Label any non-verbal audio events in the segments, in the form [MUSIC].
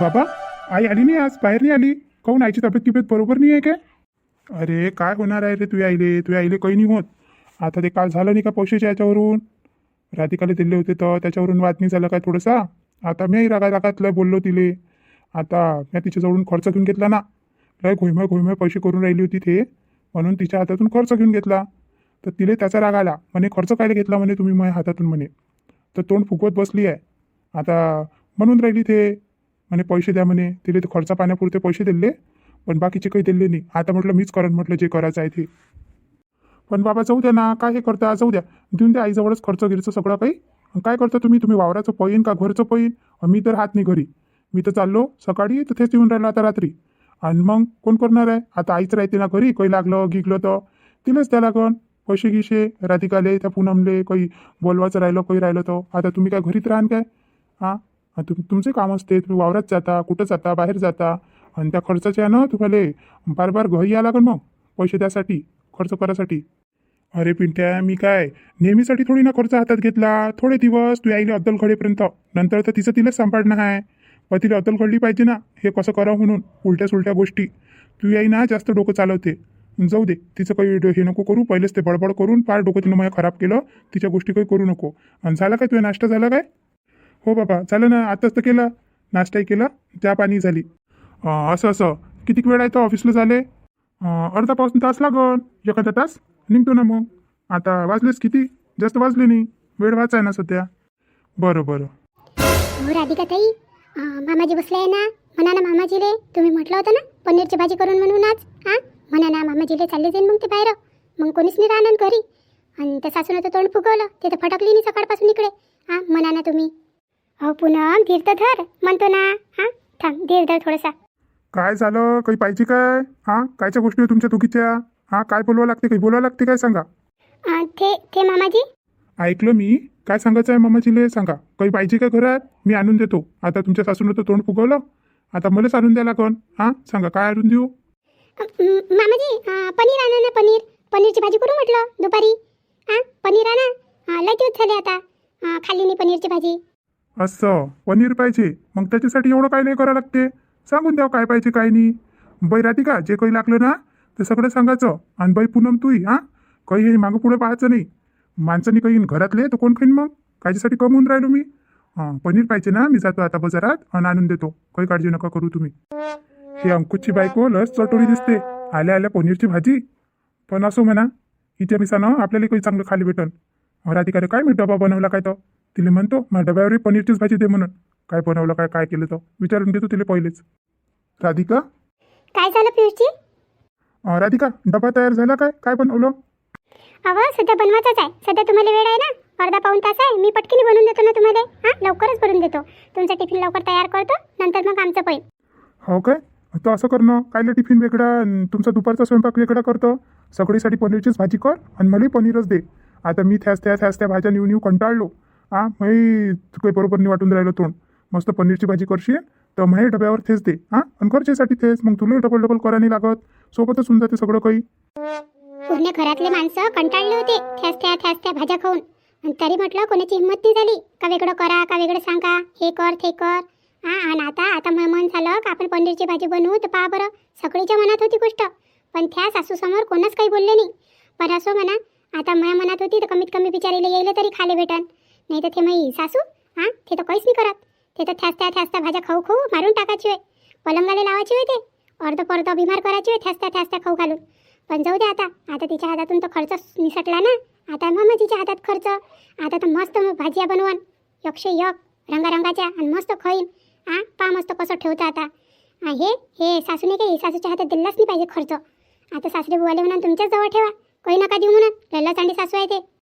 बाबा आई आली नाही आज? बाहेर नाही आली? काहून आईची तब्येत किब्येत बरोबर नाही आहे काय? अरे काय होणार आहे रे तुझ्या आईले? तुझ्या आईले काही नाही होत. आता ते काल झालं नाही का पैशाच्या याच्यावरून? राधिकाला दिले होते तर त्याच्यावरून वाद नाही झालं काय थोडंसा? आता मी रागा रागात लय बोललो तिले. आता मी तिच्याजवळून खर्च घेऊन घेतला ना. लय घोयमय घोयमय पैसे करून राहिली होती ते. म्हणून तिच्या हातातून खर्च घेऊन घेतला. तर तिले त्याचा राग आला. म्हणे खर्च कायला घेतला? म्हणे तुम्ही माझ्या हातातून म्हणे. तर तोंड फुगवत बसली आहे. आता म्हणून राहिली ते. म्हणे पैसे द्या म्हणे. तिले ते खर्चा पाण्यापुरते पैसे दिले. पण बाकीचे काही दिले नाही. आता म्हटलं मीच करन म्हटलं जे करायचं आहे ते. पण बाबा जाऊ द्या ना. काय हे करता? जाऊ द्या. देऊन द्या आईजवळच खर्च गिरचं सगळं काही. काय करता तुम्ही? तुम्ही वावराचं पैन का घरचं पैन मी तर हात नाही घरी. मी तर चाललो. सकाळी तर तेच येऊन राहिलं आता रात्री. आणि मग कोण करणार आहे? आता आईच राहते ना घरी. काही लागलं गिकलं तर. तिलाच द्या लागन. पैसे गिशे राधिकाले त्या पूनमले काही बोलवायचं राहिलं काही राहिलं तर. आता तुम्ही काय घरीच राहान काय? हां तुम तुमचे काम असते तुम्ही वावरात जाता कुठं जाता बाहेर जाता आणि त्या खर्चाच्या आहे ना तुम्हाला बार बार घरी या लागेल मग पैसे द्यासाठी खर्च करायसाठी. अरे पिंट्या मी काय नेहमीसाठी थोडी ना खर्च हातात घेतला थोडे दिवस तू यायला अद्दल घडेपर्यंत नंतर तर तिचं तिलाच सांभाळणं आहे पण तिला अद्दल घडली पाहिजे ना हे कसं करावं म्हणून उलट्या सुलट्या गोष्टी. तू याई ना जास्त डोकं चालवते. जाऊ दे तिचं काही डो- हे नको करू पहिलेच ते बडबड करून फार डोकं तिनं मला खराब केलं तिच्या गोष्टी काही करू नको. आणि झाला काय तुझा नाश्ता झाला काय? हो बाबा झालं ना आताच तर केलं. नाश्ताही केला त्या पाणी झाली. असं असं. किती वेळ आहे तर ऑफिसला झाले? अर्धा पाऊस तास लागन एखादा तास. निघतो ना मग. आता वाजलेच किती? जास्त वाजले नाही. वेळ वाचाय ना सध्या. बरं बरं. हो राधिका ताई मामाजी बसले आहे ना? म्हणा ना मामाजीले. तुम्ही म्हटलं होतं ना पनीरची भाजी करून म्हणून आज हां? म्हणा ना मामाजीले चालले जाईन मग ते बाहेर. मग कोणीच नाही राहणार घरी. आणि त्या सासूनं तर तोंड फुगवलं. ते तर फटकली नाही सकाळपासून इकडे. हां म्हणा ना तुम्ही. हो पुनम धीर तर धर म्हणतो ना. हां थांब धीर धर थोडासा. काय झालं? काही पाहिजे काय? हां कायच्या गोष्टी आहे तुमच्या चुकीच्या हां काय बोलवावं लागते? काही बोलावं लागते काय? सांगा. अं, ते ते मामाजी? ऐकलं मी. काय सांगायचं आहे मामाजीले? सांगा. काही पाहिजे का घरात? मी आणून देतो. आता तुमच्या सासूनं तर तोंड फुगवलं. आता मलाच आणून द्या लागन. हां सांगा काय आणून देऊ? अं, म- मामाजी अं, पनीर आणा ना पनीर. पनीरची भाजी करू म्हटलं दुपारी. हां पनीर आणा. हां लय दिवस झाले आता. हां खाल्ली नाही पनीरची भाजी. असं. पनीर पाहिजे. मग त्याच्यासाठी एवढं काय नाही करावं लागते? सांगून द्या काय पाहिजे काय नाही. बाई राहते का जे काही लागलं ना ते सगळं सांगायचं. आणि बाई पूनम तूही हां? काही हे मागं पुढे पाहायचं नाही. माणसांनी काही घरातले तर कोण खाईन मग? कायच्यासाठी कमवून राहिलो मी. हां पनीर पाहिजे ना? मी जातो आता बाजारात आणि आणून देतो. काही काळजी नका करू तुम्ही. हे अंकुशची बायको लस चटोरी दिसते. आल्या आल्या पनीरची भाजी. पण असो म्हणा हिच्या मिसानं आपल्याला काही चांगलं खाली भेटन. राधिकाने काय मी डबा बनवला काय तर तिला म्हणतो मग डब्यावर पनीरचीच भाजी दे म्हणून. काय बनवलं? काय काय केलं तर विचारून घेतो तिला पहिलेच. राधिका? काय झालं पियुषजी? अं, राधिका डबा तयार झाला काय? काय बनवलं? अहो सध्या बनवायचाच आहे. सध्या तुम्हाला वेळ आहे ना? अर्धा पाऊन तास आहे. मी पटकीने बनवून देतो ना तुम्हाला. हां लवकरच बनवून देतो. तुमचा टिफिन लवकर तयार करतो. नंतर मग आमचं पैन हो काय? तर असं करणं कायला टिफिन वेगळा अन् तुमचा दुपारचा स्वयंपाक वेगळा करतो. सगळीसाठी पनीरचीच भाजी कर आणि मलाही पनीरच दे. आता मी थ्यास त्या थ्यास त्या भाज्या नेऊ नेऊ कंटाळलो. हां तू काही बरोबर नाही वाटून राहिलं तोंड. मस्त पनीरची भाजी करशील तर माझ्या डब्यावर थेच दे हां? आणि घरच्यासाठी थेच मग तुला डबल डबल करा नाही लागत. सोबतच होऊन जाते सगळं काही. पूर्ण घरातले माणसं कंटाळले होते थ्यासत्या थ्यासत्या भाज्या खाऊन. आणि तरी म्हटलं कोणाची हिंमत नाही झाली. का वेगळं करा का वेगळं सांगा हे कर ते कर. हां आणि आता आता मग मन झालं का आपण पनीरची भाजी बनवू तर पहा बरं सगळीच्या मनात होती गोष्ट. पण त्या सासूसमोर कोणच काही बोलले नाही. पण असो म्हणा आता माझ्या मनात होती तर कमीत कमी बिचारीला येईल तरी खाले भेटन. नाही तर ते माई सासू? हां? ते तर काहीच नाही करत. ते तर थ्यासत्या थ्यासत्या भाज्या खाऊ खाऊ मारून टाकायची होय. पलंगाला लावायची होय ते. अर्ध पर्ध बिमार करायची होय थ्यासत्या थ्यासत्या खाऊ घालून. पण जाऊ दे आता. आता तिच्या हातातून तर खर्च निसटला ना. आता मामाजीच्या हातात खर्च. आता तर मस्त मग भाज्या बनवून. यक्ष यक रंगारंगाच्या आणि मस्त खाईन हां पा मस्त कसं ठेवतं आता. हे? हे सासूने काही सासूच्या हातात दिलाच नाही पाहिजे खर्च. आता सासरे बुवाले म्हणून तुमच्याच जवळ ठेवा. काही नका देऊ म्हणून. लल्ला चांडी सासू आहे ते.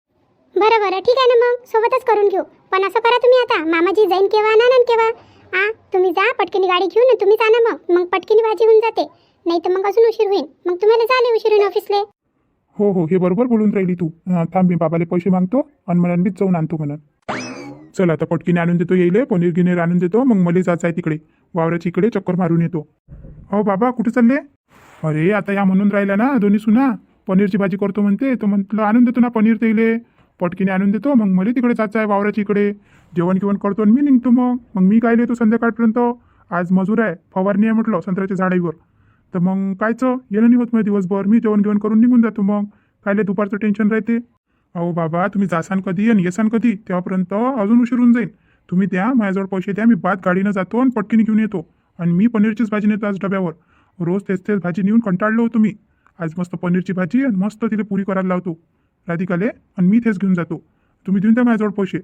बरं बरं ठीक आहे ना मग. सोबतच करून घेऊ. पण असं करा तुम्ही आता. मामाजी जाईन केव्हा ना ना केव्हा? हां तुम्ही जा पटकिनी गाडी घेऊन तुम्ही तुम्हीच ना मग. मग पटकिनी भाजी होऊन जाते. नाही तर मग अजून उशीर होईल. मग तुम्हाला झाले उशीर होईल ऑफिसले हो हो हे बरोबर बोलून राहिली तू. थांब मी बाबाला पैसे मागतो आणि मला मीच जाऊन आणतो म्हणून. चल आता पटकीने आणून देतो येईल. पनीर गिनीर आणून देतो. मग मला जायचं आहे तिकडे. वावराची इकडे चक्कर मारून येतो. हो बाबा कुठे चालले? अरे आता या म्हणून राहिल्या ना दोन्ही सुना. पनीरची भाजी करतो म्हणते. तो म्हटलं आणून देतो ना पनीर तेले पटकीने आणून देतो मग मला तिकडे जायचं आहे वावराच्या इकडे जेवण किवण करतो आणि मी निघतो मग. मग मी काय लिहितो संध्याकाळपर्यंत? आज मजूर आहे फवारणी आहे म्हटलं संत्र्याच्या झाडावर. तर मग कायचं? येणं नाही होत मग दिवसभर. मी जेवण घेऊन करून निघून जातो मग. कायले दुपारचं टेन्शन राहते? अहो बाबा तुम्ही जासान कधी आणि येसान कधी? तेव्हापर्यंत अजून उशीर होऊन तुम्ही द्या माझ्याजवळ पैसे द्या मी भात गाडीनं जातो आणि पटकीने घेऊन येतो. आणि मी पनीरचीच भाजी नेतो आज डब्यावर. रोज तेच तेच भाजी नेऊन कंटाळलो होतो मी. आज मस्त पनीरची भाजी आणि मस्त तिला पुरी करायला लावतो. राधिकाले आणि मी तेच घेऊन जातो. तुम्ही देऊन द्या माझ्याजवळ पैसे.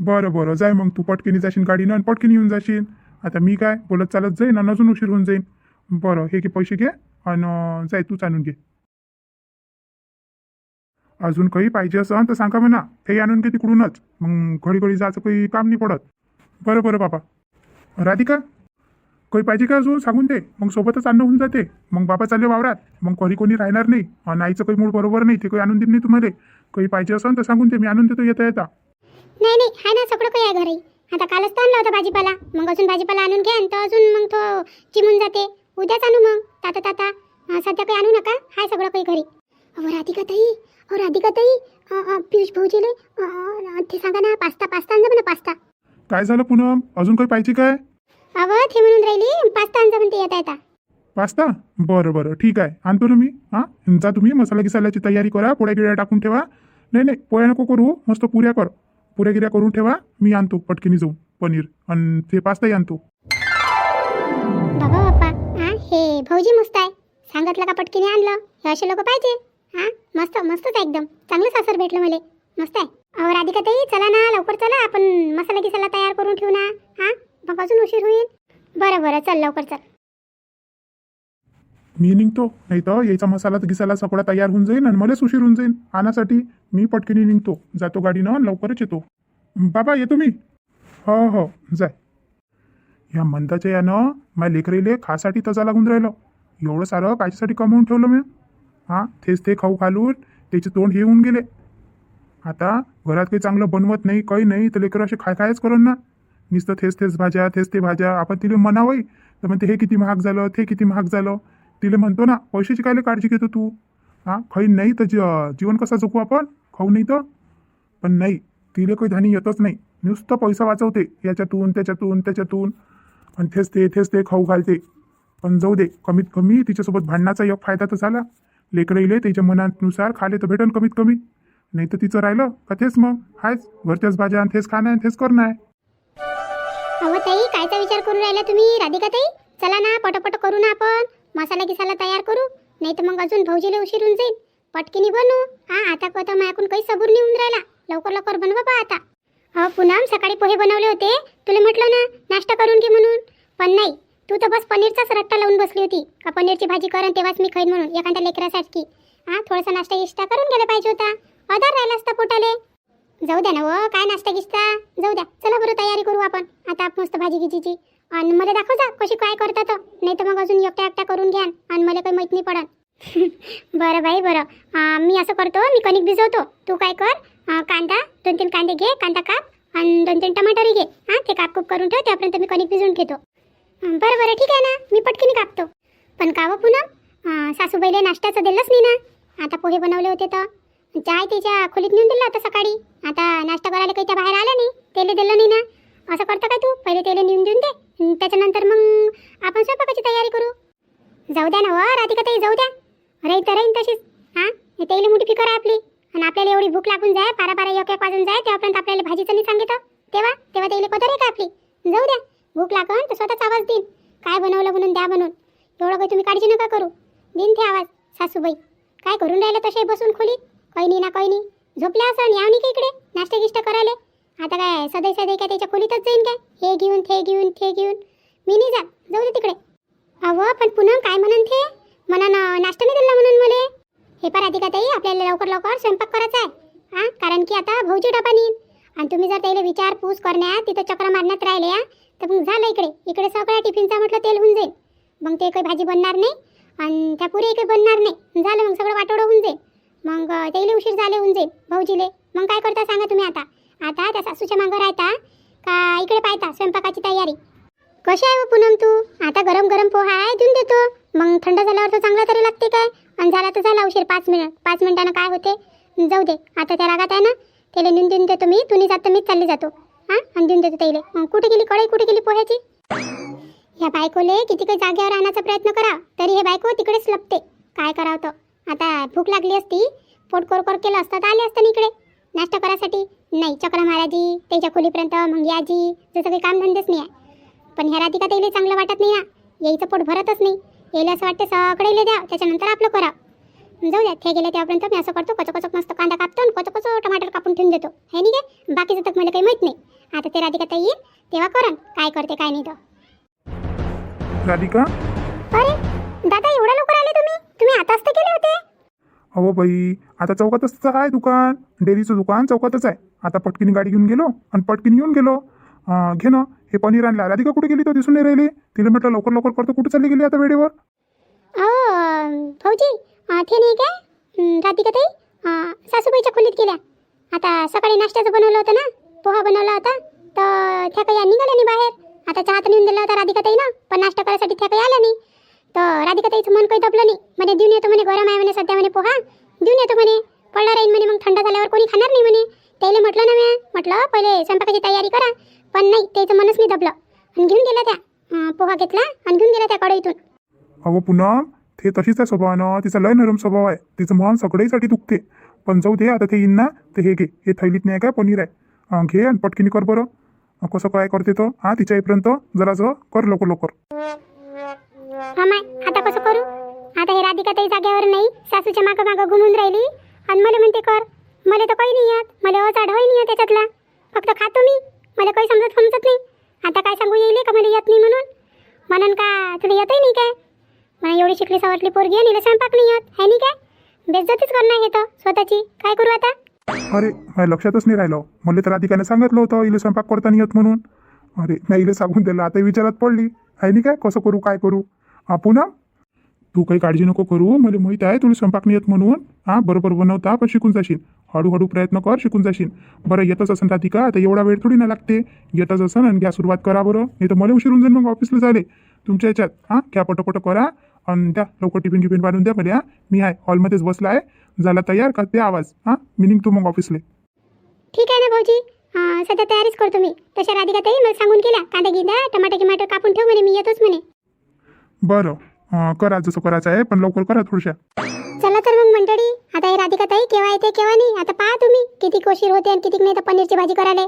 बरं बरं. जाय मग. तू पटकेनी जाशील गाडीनं आणि पटकेनी येऊन जाशील. आता मी काय? बोलत चालत जाईन आणि अजून उशीर होऊन जाईन. बरं. हे की पैसे घे आणि जाय तूच आणून घे. अजून काही पाहिजे असं तर सांगा म्हणा. ते आणून घे तिकडूनच. मग घडी घडी जायचं काही काम नाही पडत. बरं बरं बाबा. राधिका काही पाहिजे का अजून सांगून दे? मग सोबतच आणणं होऊन जाते. मग बाबा चालले वावरात. मग घरी कोणी राहणार नाही. आणि आईचं काही मूड बरोबर नाही ते काही आणून देत नाही तुम्हाला. काही पाहिजे असेल तर सांगून दे मी आणून देतो येता येता. नाही नाही हाय ना सगळं काही आहे घरी. आता कालच तर आणला होता भाजीपाला. मग अजून भाजीपाला आणून घ्या तर अजून मग तो चिमून जाते. उद्याच आणू मग ताता ताता सध्या काही आणू नका. हाय सगळं काही घरी. अहो राधिका ताई अहो राधिका ताई पियुष भाऊजीले ते सांगा ना पास्ता पास्ता आणजा म्हणा पास्ता. काय झालं पूनम? अजून काही पाहिजे काय? अहो ते म्हणून राहिली पास्ता आणजा म्हणते येता येता. पास्ता? बरं बरं. ठीक आहे. आणतो ना मी. हां? जा तुम्ही. मसाला गिसाल्याची तयारी करा. पोळ्या गिळ्या टाकून ठेवा. नाही नाही. पोळ्या नको करू. मस्त पुऱ्या कर. पुऱ्या गिऱ्या करून ठेवा. मी आणतो. पटकीने जाऊन. पनीर. आणि ते पास्ताही आणतो. बाबा बाप्पा. हा? हे भाऊजी मस्त आहे. सांगितलं का पटकीने आणलं? हे असे लोक पाहिजे. हा? मस्त मस्तच आहे एकदम. चांगलं सासर भेटलं मला. मस्त आहे. अहो राधिका ताई चला ना. लवकर चला. आपण मसाला गिसाला तयार करून ठेवू ना. हा? मग अजून उशीर होईल. बरं बरं चल लवकर चल. मी निघतो. नाही तर याचा मसाला गिसाला सगळा तयार होऊन जाईल आणि मलाच उशीर होऊन जाईल आणण्यासाठी मी पटकीने निघतो. जातो गाडीनं आणि लवकरच येतो. बाबा येतो मी. हो हो जाय. ह्या मंदाच्या यानं माझ्या लेकरीले खासाठी तजा लागून राहिलं. एवढं सारं कायच्यासाठी कमवून ठेवलं मी? हां तेच ते खाऊ घालून त्याचे तोंड हे होऊन गेले. आता घरात काही चांगलं बनवत नाही काही नाही तर लेकरं असे खाय खायच करून ना. नुसतं थेच थेच भाज्या थेच ते भाज्या. आपण तिला म्हणावंय तर म्हणते हे किती महाग झालं ते किती महाग झालं. तिला म्हणतो ना पैशाची कायले काळजी घेतो तू? हां खाई नाही तर जी- जीवन कसं जगू आपण? खाऊ नाही तर? पण नाही तिला काही धानी येतच नाही. नुसतं पैसा वाचवते याच्यातून त्याच्यातून त्याच्यातून. आणि तेच ते थेच ते खाऊ घालते. पण जाऊ दे कमीत कमी तिच्यासोबत भांडणाचा एक फायदा तर झाला. लेकरं येले त्याच्या मनानुसार खाले तर भेटन कमीत कमी. नाही तर तिचं राहिलं का तेच मग? हायच घरच्याच भाज्या आणि तेच खाणं आहे तेच करणं आहे. अहो ताई कायचा विचार करून राहिला तुम्ही? राधिका ताई चला ना पटोपट करू ना आपण. मसाला घिसायला तयार करू. नाही तर मग अजून भाऊजीला उशीर होऊन जाईल. पटकीने बनवू हो. हा. आता कथा माझ्याकडून काही सबूर नाही होऊन राहिला. लवकर लवकर बनवा बा आता. हो पुन्हा सकाळी पोहे बनवले होते. तुला म्हटलं ना नाश्ता करून घे म्हणून. पण नाही तू तर बस पनीरचाच रट्टा लावून बसली होती. का पनीरची भाजी करून तेव्हाच मी खाईन म्हणून एखाद्या लेकरासाठी हा थोडासा नाश्ता गिष्टा करून गेला पाहिजे होता. आधार राहिला असता पोटाले. जाऊ द्या ना व काय नाश्ता गिश्ता जाऊ द्या चला बरं तयारी करू आपण. ताप मस्त भाजी गिजीची आणि मला दाखव जा कशी काय करतात नाही तर मग अजून एकट्या एकट्या करून घ्या. आणि मला काही माहीत नाही पडत. [LAUGHS] बरं बाई बरं. मी असं करतो मी कणिक भिजवतो. तू काय कर कांदा दोन तीन कांदे घे कांदा काप आणि दोन तीन टमाटरही घे. हां ते काप कूप करून ठेव त्यापर्यंत मी कणिक भिजवून घेतो. बरं बरं ठीक आहे ना. मी पटकीने कापतो. पण का पुन्हा सासूबाईला नाश्त्याचं दिलंच नाही ना. आता पोहे बनवले होते तर. चाय त्याच्या खोलीत नेऊन दिला होता सकाळी. आता नाश्ता करायला काही त्या बाहेर आला नाही. त्याला दिलं नाही ना. असं करता काय तू? पहिले तेल नेऊन देऊन दे. त्याच्यानंतर मग आपण स्वयंपाकाची तयारी करू. जाऊ द्या ना व राधिका ताई जाऊ द्या. राहीन तर राहीन तशीच. हां? तेल मोठी फिकर आहे आपली. आणि आपल्याला एवढी भूक लागून जाय पारा पारा एक एक वाजून जाय तेव्हापर्यंत आपल्याला भाजीचं नाही सांगितलं. तेव्हा? तेव्हा तेल पदर आहे का आपली? जाऊ द्या. भूक लागून तर स्वतःच आवाज देईन. काय बनवलं म्हणून द्या बनवून एवढं काही तुम्ही काळजी नका करू. देईन ते आवाज सासूबाई. काय करून राहिलं तसे बसून खोलीत? काही नाही ना काही नाही. झोपल्या असं याव नाही का इकडे? नाश्ता गिष्ट करायला? आता काय सदै सदै काय त्याच्या खोलीतच जाईन काय? हे घेऊन ते घेऊन ते घेऊन. मी नाही जात. जाऊ दे तिकडे. अव पण पुन्हा काय म्हणन ते? म्हणा नाश्ता नाही दिला म्हणून मला. हे पण अधिका ताई आपल्याला लवकर लवकर स्वयंपाक करायचा आहे. हां कारण की आता भाऊजी डबा नेईन. आणि तुम्ही जर त्याला विचारपूस करण्यात तिथं चक्र मारण्यात राहिले हा, तर मग झालं इकडे. इकडे सगळ्या टिफिनचा म्हटलं तेल होऊन जाईल. मग ते काही भाजी बनणार नाही आणि त्या पुरे काही बनणार नाही. झालं मग सगळं वाटोडं होऊन जाईल. मग त्याला उशीर झाले होऊन जाईल भाऊजीले. मग काय करता सांगा तुम्ही आता? आता त्या सासूच्या मागं राहता का इकडे पाहता स्वयंपाकाची तयारी? कशी आहे हो पूनम तू? आता गरम गरम पोहा आहे देऊन देतो. मग थंड झाल्यावर तर चांगला तरी लागते काय? आणि झाला तर झाला उशीर पाच मिनिट पाच मिनिटानं काय होते? जाऊ दे आता त्या रागात आहे ना? त्याला नेऊन देऊन देतो मी तुम्ही जातो मीच चालली जातो. हां? आणि देऊन देतो त्याला. कुठे गेली कळाई कुठे गेली पोह्याची? ह्या बायकोले किती काही जागेवर आणायचा प्रयत्न करा तरी हे बायको तिकडेच लपते. काय करावं तर आता भूक लागली असती पोट कोर केलं असतं तर आले असतं इकडे. नाही चक्र महाराजी त्याच्या खोलीपर्यंत मग याजी जसं काही कामधंदेच नाही आहे. पण ह्या राधिका ताईले चांगलं वाटत नाही ना. यायचं पोट भरतच नाही. यायला असं वाटतं सगळे द्या त्याच्यानंतर आपलं करा जाऊ द्या ते गेले त्यापर्यंत मी असं करतो. कचो कचो मस्त कांदा कापतो आणि कचो कचो टमाटर कापून ठेवून देतो. हे नाही काय बाकीचं तर मला काही माहीत नाही. आता ते राधिका ताई येईल तेव्हा करन काय करते काय नाही तर राधिका? अरे दादा एवढ्या लवकर आले तुम्ही तुम्ही आताच तर गेले होते अहो बाई आता चौकातच तर आहे दुकान? डेअरीचं दुकान चौकातच आहे. आता पटकीने गाडी घेऊन गेलो आणि पटकीने येऊन गेलो. घे ना हे पनीर आणलं. राधिका कुठे गेली तो? दिसून नाही राहिली. तिला म्हटलं लवकर लवकर करतो. कुठे चालली गेली आता वेळेवर? अहो भाऊजी ते नाही का? राधिका ताई सासूबाईच्या खोलीत गेल्या. आता सकाळी नाश्त्याचं बनवलं होतं ना? पोहा बनवला होता. तर त्या काही निघाल्या नाही बाहेर. आता चहा तर नेऊन दिला होता राधिका ताई ना पण नाश्ता करायसाठी त्या काही आल्या नाही. तर राधिका ताईचं मन काही दबलं नाही. म्हणे देऊन येतो म्हणे गरम आहे म्हणे सध्या म्हणे पोहा. देऊन येतो म्हणे. पडला राहील म्हणे मग थंड झाल्यावर कोणी खाणार नाही म्हणे. त्याला म्हटलं ना म्या म्हटलं पहिले स्वयंपाकाची तयारी करा. पण नाही त्याचं मनच नाही दबलं आणि घेऊन गेला त्या पोहा घेतला आणि घेऊन गेला त्या कढईतून. अहो पुन्हा ते तशीच आहे स्वभावानं. तिचा लय नरम स्वभाव आहे. तिचं मन सगळ्यासाठी दुखते. पण जाऊ दे आता ते येईन ना ते हे घे. हे थैलीत नाही काय पनीर आहे? अं, घे आणि पटकिनी कर बरं. अं, कसं काय करते तो? हा तिच्या येईपर्यंत जरासं कर लवकर लवकर. हा माय आता कसं करू? आता हे राधिका ताई जागेवर नाही सासूच्या मागं मागं घुमून राहिली. आणि मला म्हणते कर. मला तर काही नाही येत. मला अचाड होई नाही त्याच्यातला फक्त खातो मी. मला काही समजत समजत नाही. आता काय सांगू येईल का? मला येत नाही म्हणून. म्हणून का तुला येतही नाही काय? मला एवढी शिकली सवरली पोरगी आणि नीला स्वयंपाक नाही येत. आहे नाही काय? बेज्जतीच करणार हे तर स्वतःची. काय करू आता? अरे माझ्या लक्षातच नाही राहिलं. मला तर राधिकाने सांगितलं होतं इले स्वयंपाक करता नाही येत म्हणून. अरे नाही इले सांगून दिलं. आता विचारात पडली. आहे नाही काय? कसं करू काय करू? हा ना? तू काही काळजी नको करू हो, मला माहीत आहे तुला स्वयंपाक नाही येत म्हणून. हां बरोबर बनवता पण शिकून जाशील. हळूहळू प्रयत्न कर शिकून जाशील. बरं येतच असेल राधिका आता एवढा वेळ थोडी ना लागते. येतच असेल आणि घ्या सुरुवात करा बरं. नाही तर मला उशिरून जाईल मग ऑफिसला झाले तुमच्या याच्यात हां घ्या पटोपट करा आणि द्या. लवकर टिफिन टिफिन बांधून द्या मला हा. मी आहे हॉलमध्येच बसला आहे. झाला तयार का ते आवाज हां. मी निघतो मग ऑफिसला. ठीक आहे ना भाऊजी. अं, सध्या तयारीच करतो मी. तशा राधिका ताई मला सांगून केल्या कांदा गिंदा टमाटर गिमाटर कापून ठेव म्हणे मी येतोच म्हणे. बरं. अं, करा जसं करायचं आहे पण लवकर करा थोडशा. चला तर मग मंडळी आता हे राधिका ताई केव्हा येते केव्हा नाही? आता पहा तुम्ही किती कोशीर होते आणि किती नाही तर पनीरची भाजी करायला.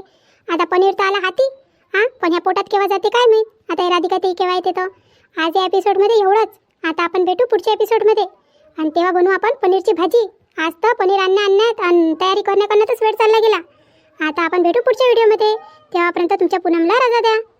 आता पनीर तर आला हाती. हां? पण ह्या पोटात केव्हा जाते काय माहीत? आता हे राधिका ताई केव्हा येते तर आज या एपिसोडमध्ये एवढंच. आता आपण भेटू पुढच्या एपिसोडमध्ये आणि तेव्हा बनवू आपण पनीरची भाजी. आज तर पनीर आणण्या आणण्यात आणि तयारी करण्या करण्यातच वेळ चालला गेला. आता आपण भेटू पुढच्या व्हिडिओमध्ये तेव्हापर्यंत तुमच्या पूनमला रजा द्या.